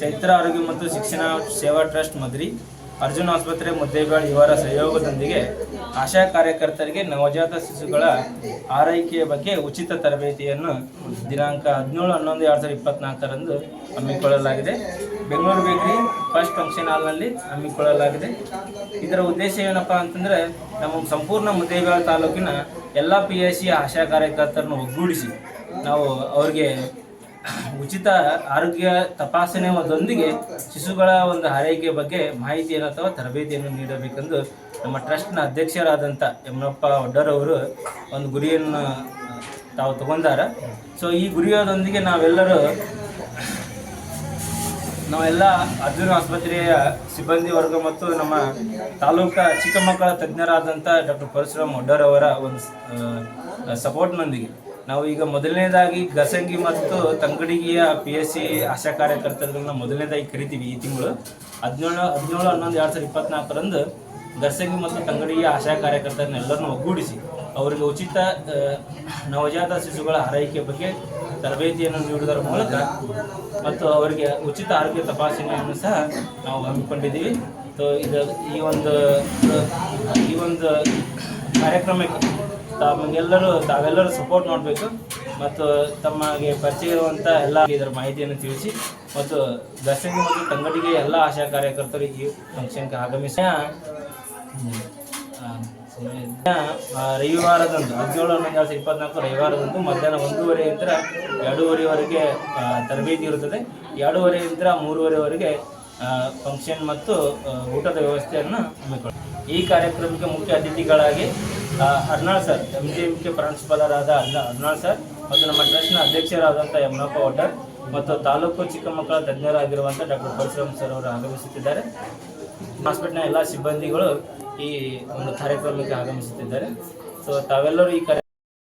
ಚೈತ್ರ ಆರೋಗ್ಯ ಮತ್ತು ಶಿಕ್ಷಣ ಸೇವಾ ಟ್ರಸ್ಟ್ ಮದ್ರಿ, ಅರ್ಜುನ್ ಆಸ್ಪತ್ರೆ, ಮುದ್ದೇಬೇಳ್ ಇವರ ಸಹಯೋಗದೊಂದಿಗೆ ಆಶಾ ಕಾರ್ಯಕರ್ತರಿಗೆ ನವಜಾತ ಶಿಶುಗಳ ಆರೈಕೆಯ ಬಗ್ಗೆ ಉಚಿತ ತರಬೇತಿಯನ್ನು ದಿನಾಂಕ ಹದಿನೇಳು, ಹನ್ನೊಂದು, ಎರಡು ಸಾವಿರದ ಇಪ್ಪತ್ನಾಲ್ಕರಂದು ಹಮ್ಮಿಕೊಳ್ಳಲಾಗಿದೆ. ಬೆಂಗಳೂರು ಬೇಕರಿ ಫಸ್ಟ್ ಫಂಕ್ಷನ್ ಹಾಲ್ನಲ್ಲಿ ಹಮ್ಮಿಕೊಳ್ಳಲಾಗಿದೆ. ಇದರ ಉದ್ದೇಶ ಏನಪ್ಪ ಅಂತಂದರೆ, ನಮ್ಮ ಸಂಪೂರ್ಣ ಮುದ್ದೇಬೇಳ್ ತಾಲೂಕಿನ ಎಲ್ಲ ಪಿ ಎಸ್ ಸಿ ಆಶಾ ಕಾರ್ಯಕರ್ತರನ್ನು ಒಗ್ಗೂಡಿಸಿ ನಾವು ಅವ್ರಿಗೆ ಉಚಿತ ಆರೋಗ್ಯ ತಪಾಸಣೆ ಒಂದೊಂದಿಗೆ ಶಿಶುಗಳ ಒಂದು ಆರೈಕೆ ಬಗ್ಗೆ ಮಾಹಿತಿಯನ್ನು ಅಥವಾ ತರಬೇತಿಯನ್ನು ನೀಡಬೇಕೆಂದು ನಮ್ಮ ಟ್ರಸ್ಟ್ನ ಅಧ್ಯಕ್ಷರಾದಂಥ ಯಮನಪ್ಪ ಒಡ್ಡರವರು ಒಂದು ಗುರಿಯನ್ನು ತಾವು ತಗೊಂಡಾರ. ಸೊ ಈ ಗುರಿಯೊಂದಿಗೆ ನಾವೆಲ್ಲರೂ ನಾವೆಲ್ಲ ಅರ್ಜುನ ಆಸ್ಪತ್ರೆಯ ಸಿಬ್ಬಂದಿ ವರ್ಗ ಮತ್ತು ನಮ್ಮ ತಾಲೂಕಾ ಚಿಕ್ಕ ಮಕ್ಕಳ ತಜ್ಞರಾದಂಥ ಡಾಕ್ಟರ್ ಪರಶುರಾಮ್ ಒಡ್ಡರವರ ಒಂದು ಸಪೋರ್ಟ್ನೊಂದಿಗೆ ನಾವು ಈಗ ಮೊದಲನೇದಾಗಿ ಗಸಂಗಿ ಮತ್ತು ತಂಗಡಿಗಿಯ ಪಿ ಎಸ್ ಸಿ ಆಶಾ ಕಾರ್ಯಕರ್ತರನ್ನ ಮೊದಲನೇದಾಗಿ ಕರಿತೀವಿ ಈ ತಿಂಗಳು. ಹದಿನೇಳು ಹದಿನೇಳು, ಹನ್ನೊಂದು, ಎರಡು ಸಾವಿರದ ಇಪ್ಪತ್ನಾಲ್ಕರಂದು ಗಸಂಗಿ ಮತ್ತು ತಂಗಡಿಯ ಆಶಾ ಕಾರ್ಯಕರ್ತರನ್ನೆಲ್ಲರನ್ನು ಒಗ್ಗೂಡಿಸಿ ಅವರಿಗೆ ಉಚಿತ ನವಜಾತ ಶಿಶುಗಳ ಆರೈಕೆ ಬಗ್ಗೆ ತರಬೇತಿಯನ್ನು ನೀಡುವುದರ ಮೂಲಕ ಮತ್ತು ಅವರಿಗೆ ಉಚಿತ ಆರೋಗ್ಯ ತಪಾಸಣೆಯನ್ನು ಸಹ ನಾವು ಹಮ್ಮಿಕೊಂಡಿದ್ದೀವಿ. ಸೊ ಇದು ಈ ಒಂದು ಈ ಒಂದು ಕಾರ್ಯಕ್ರಮಕ್ಕೆ ತಮಗೆಲ್ಲರೂ ತಾವೆಲ್ಲರೂ ಸಪೋರ್ಟ್ ಮಾಡಬೇಕು ಮತ್ತು ತಮಗೆ ಪರಿಚಯ ಇರುವಂಥ ಎಲ್ಲ ಇದರ ಮಾಹಿತಿಯನ್ನು ತಿಳಿಸಿ ಮತ್ತು ದಸಂಗಿ ಮತ್ತು ತಂಗಡಿಗೆ ಎಲ್ಲ ಆಶಾ ಕಾರ್ಯಕರ್ತರು ಈ ಫಂಕ್ಷನ್ಗೆ ಆಗಮಿಸಿ. ರವಿವಾರದಂದು ಹದಿನೇಳು ಹನ್ನೊಂದು ಸಾವಿರದ ಇಪ್ಪತ್ನಾಲ್ಕು ರವಿವಾರದಂದು ಮಧ್ಯಾಹ್ನ ಒಂದೂವರೆಯಿಂದ ಎರಡೂವರೆವರೆಗೆ ಆ, ತರಬೇತಿ ಇರುತ್ತದೆ. ಎರಡೂವರೆಯಿಂದ ಮೂರುವರೆವರೆಗೆ ಫಂಕ್ಷನ್ ಮತ್ತು ಊಟದ ವ್ಯವಸ್ಥೆಯನ್ನು ಹಮ್ಮಿಕೊಳ್ಳಿ ಈ ಕಾರ್ಯಕ್ರಮಕ್ಕೆ ಮುಖ್ಯ ಅತಿಥಿಗಳಾಗಿ Arnal sir M G M K ಪ್ರಾಂಶುಪಾಲರಾದ ಅರ್ನಾಳ್ ಸರ್, ಮತ್ತು ನಮ್ಮ ಟ್ರಸ್ಟ್ನ ಅಧ್ಯಕ್ಷರಾದಂಥ ಯಮನಪ್ಪ ಒಡ್ಡರ್ ಮತ್ತು ತಾಲೂಕು ಚಿಕ್ಕ ಮಕ್ಕಳ ತಜ್ಞರಾಗಿರುವಂಥ ಡಾಕ್ಟರ್ ಪರಶುರಾಮ್ ಸರ್ ಅವರು ಆಗಮಿಸುತ್ತಿದ್ದಾರೆ. ಹಾಸ್ಪಿಟ್ಲ್ನ ಎಲ್ಲ ಸಿಬ್ಬಂದಿಗಳು ಈ ಒಂದು ಕಾರ್ಯಕ್ರಮಕ್ಕೆ ಆಗಮಿಸುತ್ತಿದ್ದಾರೆ. ಸೊ ತಾವೆಲ್ಲರೂ ಈ ಕಾರ್ಯ